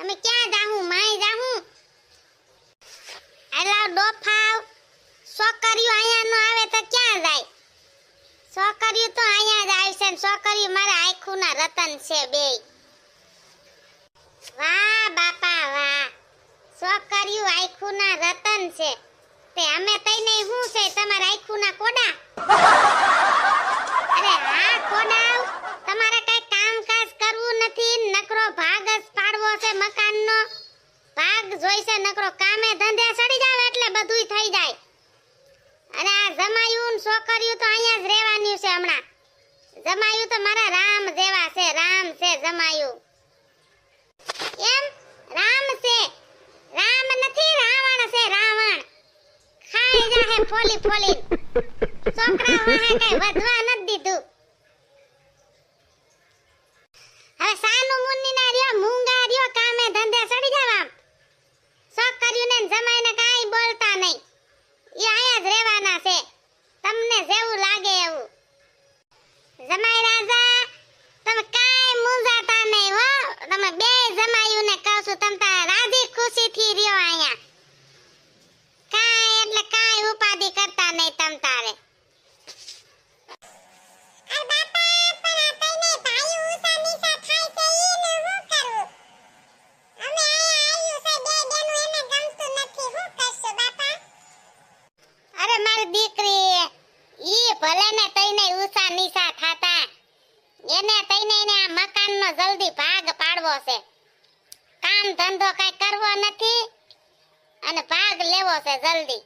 અમે ક્યાં જાહું? માય જાહું? એલા ડોફાવ. છોકરીઓ અહીંયા નો આવે તો ક્યાં જાય? છોકરીઓ તો અહીંયા જ આવશે ને છોકરીઓ મારા આખુના રતન છે બે. વાહ બાપા, વાહ. છોકરીઓ આખુના રતન છે. તે અમે તઈને શું છે? તમારા આખુના કોડા? અરે હા, કોડા તમારે કઈ કામકાજ કરવું નથી? નકરો ભાગ જ છે મકાનનો? ભાગ જોઈશે નકરો કામે ધંધે સડી જાવ એટલે બધું થઈ જાય. અને આ જમાયું છોકરીયું તો અહીંયા જ રહેવાની છે હમણાં. જમાયું તો મારા રામ જેવા છે, રામ છે જમાયું. એમ? રામ છે. રામ નથી, રાવણ છે, રાવણ. ખાઈ જાહે ફોલી ફોલી છોકરા વાહે કઈ વધવા નથી દીધું હવે સાનું મુન્ની ના રહ્યો મૂંગા રહ્યો કામે ધંધે સડી જાવ આમ છોકરીઓને ને જમાઈને કાંઈ બોલતા નહીં એ અહીંયા જ રહેવાના છે તમને જેવું લાગે એવું જમાઈ રાજા તમે કાંઈ મૂંઝાતા નહીં હો તમે બે જમાયુને કહું છું તમ તારે રાજી ખુશીથી રહ્યો અહીંયા કાંઈ એટલે કાંઈ ઉપાધિ કરતા નહીં તમ તારે અરે મારી દીકરી ઈ ભલે ને તઈને ઉષા નિશા થાતા એને તઈને એને આ જલ્દી ભાગ પાડવો છે. કામ ધંધો કઈ કરવો નથી અને ભાગ લેવો છે જલ્દી.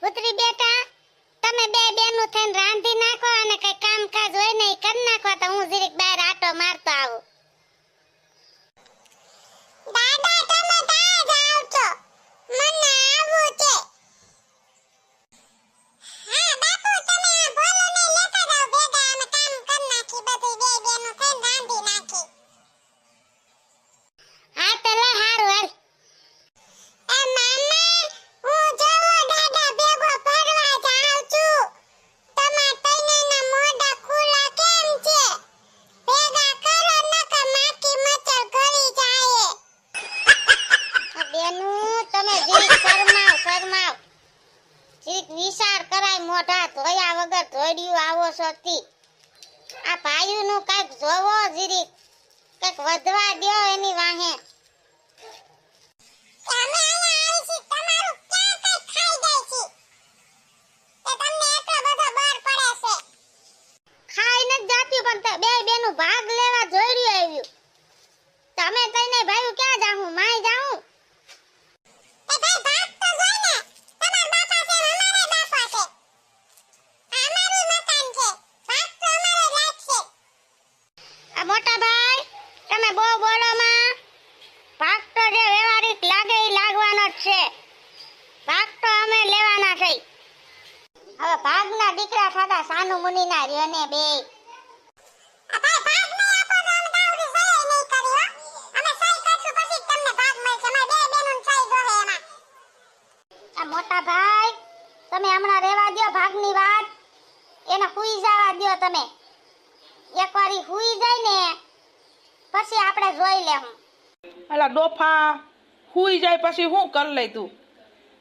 પુત્રી બેટા, તમે બે બેનું થઈને રાંધી નાખો અને કઈ કામકાજ હોય ને કરી નાખો તો હું જીરીક બહાર આટો મારતો આવું. દાદા, તમે ક્યાં જાવ છો મને આવવું છે હા બાપુ તમે આ ભોલોને લેતા જાવ ભેગા અમે કામ કરી નાખી બધું બે બેનું થઈને રાંધી નાખી હા તો લે હારું હાલ એ મામા હું જવો દાદા ભેગો ફરવા જાઉં છું તમાર તૈનેના મોઢા ખુલ્લા કેમ છે ભેગા કરો નકર માખી મચ્છર ગળી જાય બેનું તમે જીરીક શરમાવ શરમાવ જીરીક વિચાર કરાય મોઢા ધોયા વગર ધોડ્યું આવો છો તી આ ભાઈઓનું કંઈક જોવો જીરીક કંઈક વધવા દો એની વાહે. અમે અહીંયા આવીશું તમારું ક્યાં કઈ ખાઈ જાય છે તે તમને એટલો બધો બર પડે છે ખાઈ નથી જાતી પણ તે બે બેનું ભાગ લેવા જોઈ આવ્યું તમે તઈને ભાઈ ક્યાં જાઉં માય જાઉં એ ભાઈ ભાગ તો જોઈ ને તમાર બાપા છે ને અમારે બાપા છે આ અમારું મકાન છે ભાગ તો અમારે લાગશે આ મોટા ભાઈ તમે બહુ બોલો માં ભાગ તો જે વ્યવહારિક લાગે ઈ લાગવાનો જ છે ભાગ તો અમે લેવાના છે હવે ભાગના દીકરા સાનુ રહ્યો ને બે. મોટા ભાઈ, તમે હમણાં રેવા દ્યો ભાગની વાત. એને હુઈ જવા દો તમે. એકવાર હુઈ જાય ને, પછી આપણે જોઈ લેહું અલા ડોફા, હુઈ જાય પછી હું કરી લઈ તું?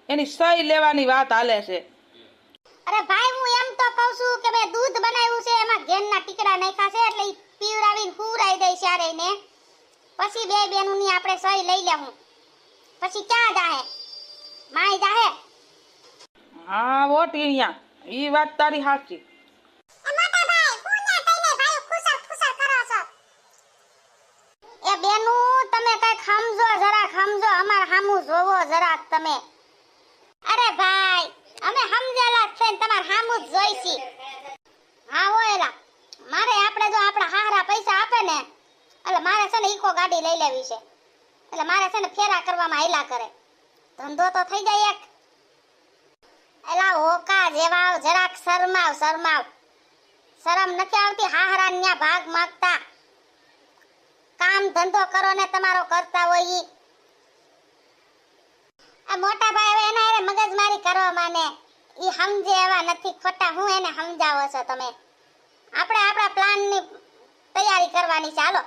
એની સહી લેવાની વાત હાલે છે. અરે ભાઈ હું એમ તો કહું છું કે મેં દૂધ બનાવ્યું છે એમાં ઘેરના ટીકડા નાખ્યા છે એટલે પીવડાવીને હુરાઈ દઈ ચારે ને પછી બે બેનુંની આપણે સહી લઈ લેવું પછી ક્યાં જાહે? માય જાહે? હા વોટ અહીંયા. ઈ વાત તારી સાચી એ બેનું તમે કંઈક સમજો જરાક સમજો. અમાર સામું જોવો જરાક તમે અરે ભાઈ અમે ને તમાર હામું જોઈશી હા હો મારે આપણે જો આપણા હારા પૈસા આપે ને, એટલે મારે છે ને ઈકો ગાડી લઈ લેવી છે. એટલે મારે છે ને ફેરા કરવામાં આયલા કરે. ધંધો તો થઈ જાય એક. એલા, હોકા જેવા જરાક શરમાવ શરમાવ. શરમ નથી આવતી હાહરા ન્યા ભાગ માંગતા. કામ ધંધો કરો ને તમારો કરતા હોય ઈ. આ મોટા ભાઈ એના મગજ મારી કરવા માને ઈ સમજે એવા નથી ખોટા, હું એને સમજાવો છો તમે. આપણે આપણા પ્લાન પ્લાનની તૈયારી કરવાની છે. હાલો.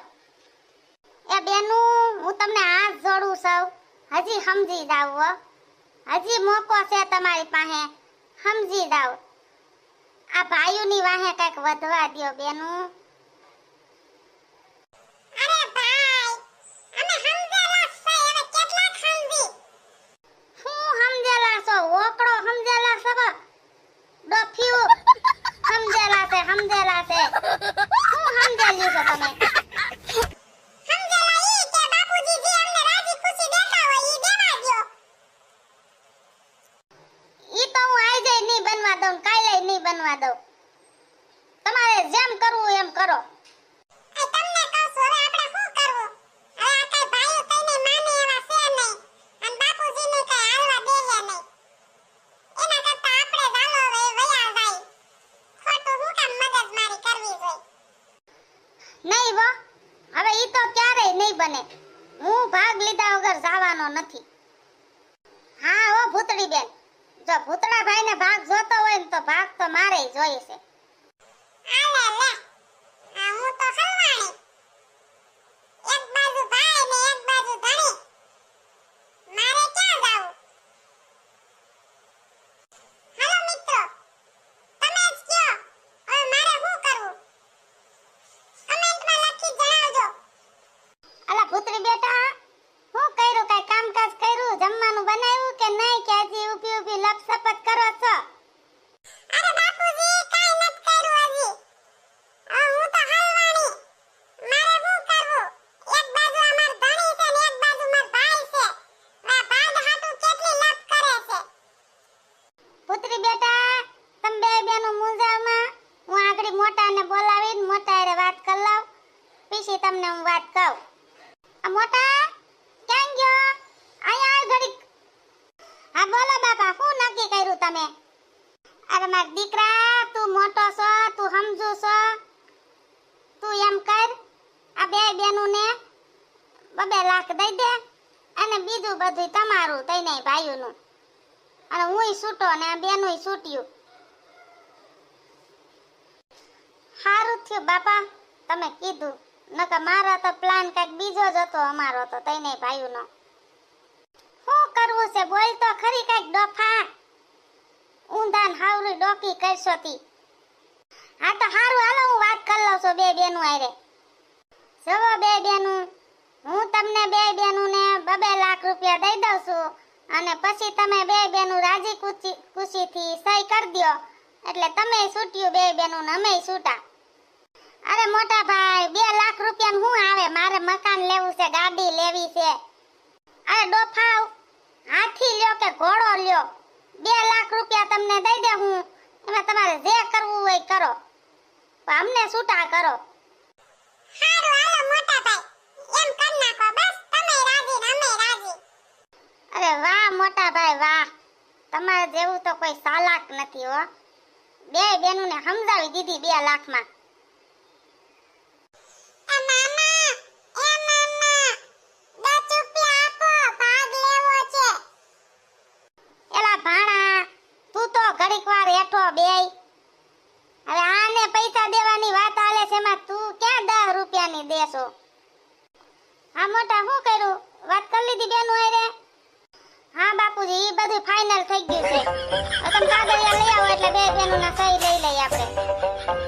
એ બેનું, હું તમને હાથ જોડું સૌ હજી સમજી જાવ હજી મોકો છે તમારી પાસે. સમજી જાવ. આ ભાઈઓની વાહે કંઈક વધવા દ્યો બેનું અરે ભાઈ અમે સમજેલા છે હવે કેટલા સમજી હું સમજેલા છો ઓકડો સમજેલા છો કે ડોફિયું સમજેલા છે સમજેલા છે હું સમજેલ્યું છે તમે સમજેલા ઈ કે બાપુજી જે અમને રાજી ખુશી દેતા હોય ઈ દેવા દ્યો ઈ તો હું આઈ જઈ નહીં બનવા દઉં ને કાલે નહીં બનવા દઉં તમારે જેમ કરવું એમ કરો તમને કહું છું હવે આપણે શું કરવું હવે આ કઈ ભાઈઓ કઈને માને એવા છે નહીં અને બાપુજીને કઈ હાલવા દે નહીં એના કરતા આપણે ચાલો હવે વયા જાય ખોટું હું કામ મગજમારી કરવી જોઈએ નહીં વો હવે ઈ તો ક્યારેય નહીં બને હું ભાગ લીધા વગર જવાનો નથી હા ઓ ભૂતડી બેન જો ભૂતડા ભાઈને ભાગ જોતો હોય ને તો ભાગ તો મારે જોઈએ છે આલે લે આ હું તો હલવાણી એક બાજુ ભાઈ ને એક બાજુ ધણી મારે ક્યાં જાવું હાલો મિત્રો તમે જ કયો હવે મારે શું કરવું કમેન્ટમાં લખી જણાવજો અલા પુત્રી બેટા હું કર્યું કઈ કામકાજ કર્યું જમવાનું બનાવ્યું કે નહીં કે હજી ઊભી ઊભી લપસપત કરો છો અરે બાપુજી કાઈ નત કર્યું હજી આ હું તો હલવાણી મારે શું કરવું એક બાજુ અમાર ધણી છે ને એક બાજુ માર ભાઈ છે આ ભાગ હાટુ કેટલી લપ કરે છે પુત્રી બેટા તમે બે બેનો મૂંઝાવમાં હું આગળ મોટાને બોલાવીને મોટા હારે વાત કરી લઉં પછી તમને હું વાત કહું. આ મોટા, ક્યાં ગયો? અહીંયા ઘડીક. હા, બોલો બાપા, શું નક્કી કર્યું તમે? અરે, માર દીકરા, તું મોટો છો, તું સમજુ છો? તું એમ કર, આ બે બેનુંને બબે લાખ દઈ દે અને બીજું બધું તમારું તઈને ભાઈઓનું. અને હુંય છૂટો ને આ બેનુંય છૂટ્યું. સારું થયું બાપા, તમે કીધું. નકર મારા તો પ્લાન કંઈક બીજો જ હતો, અમારો તો તઈને ભાઈઓનો. શું કરવું છે? બોલ તો ખરી કંઈક ડોફા. ઊંધાન હાવરી ડોકી કરશો તી. હા તો હારું, હાલો હું વાત કરી લઉં છું બે બેનું આરે જવો બે બેનું. હું તમને બે બેનું ને બબે લાખ રૂપિયા દઈ દઉં છું અને પછી તમે બે બેનું રાજી ખુશી ખુશીથી સહી કરી દ્યો. એટલે તમે છૂટ્યું બે બેનું ને અમે છૂટા. અરે મોટા ભાઈ બે લાખ રૂપિયા શું આવે? મારે મકાન લેવું છે ગાડી લેવી છે. અરે ડોફાવ હાથી લ્યો કે ઘોડો લ્યો? બે લાખ રૂપિયા તમને દઈ દે હું. એમાં તમારે જે કરવું હોય કરો. અમને છૂટા કરો. હારું હાલો મોટા ભાઈ. એમ કર નાખો બસ. તમે રાજી ને અમે રાજી. અરે વાહ મોટા ભાઈ વાહ. તમારે જેવું તો કોઈ સાલાક નથી હો. બે બેનુને સમજાવી દીધી બે લાખમાં એ મામા એ મામા દસ રૂપિયા આપો ભાગ લેવો છે એલા ભાણા તું તો ઘડીક વાર હેઠો બેય હવે આને પૈસા દેવાની વાત આલે છે એમાં તું ક્યાં દસ રૂપિયાની દેશો હા મોટા શું કર્યું વાત કરી લીધી બેનું હારે હા બાપુજી એ બધું ફાઇનલ થઈ ગયું છે. તમે કાગળિયા લઈ આવો એટલે બે બેનું ના સહી લઈ લઈએ આપણે.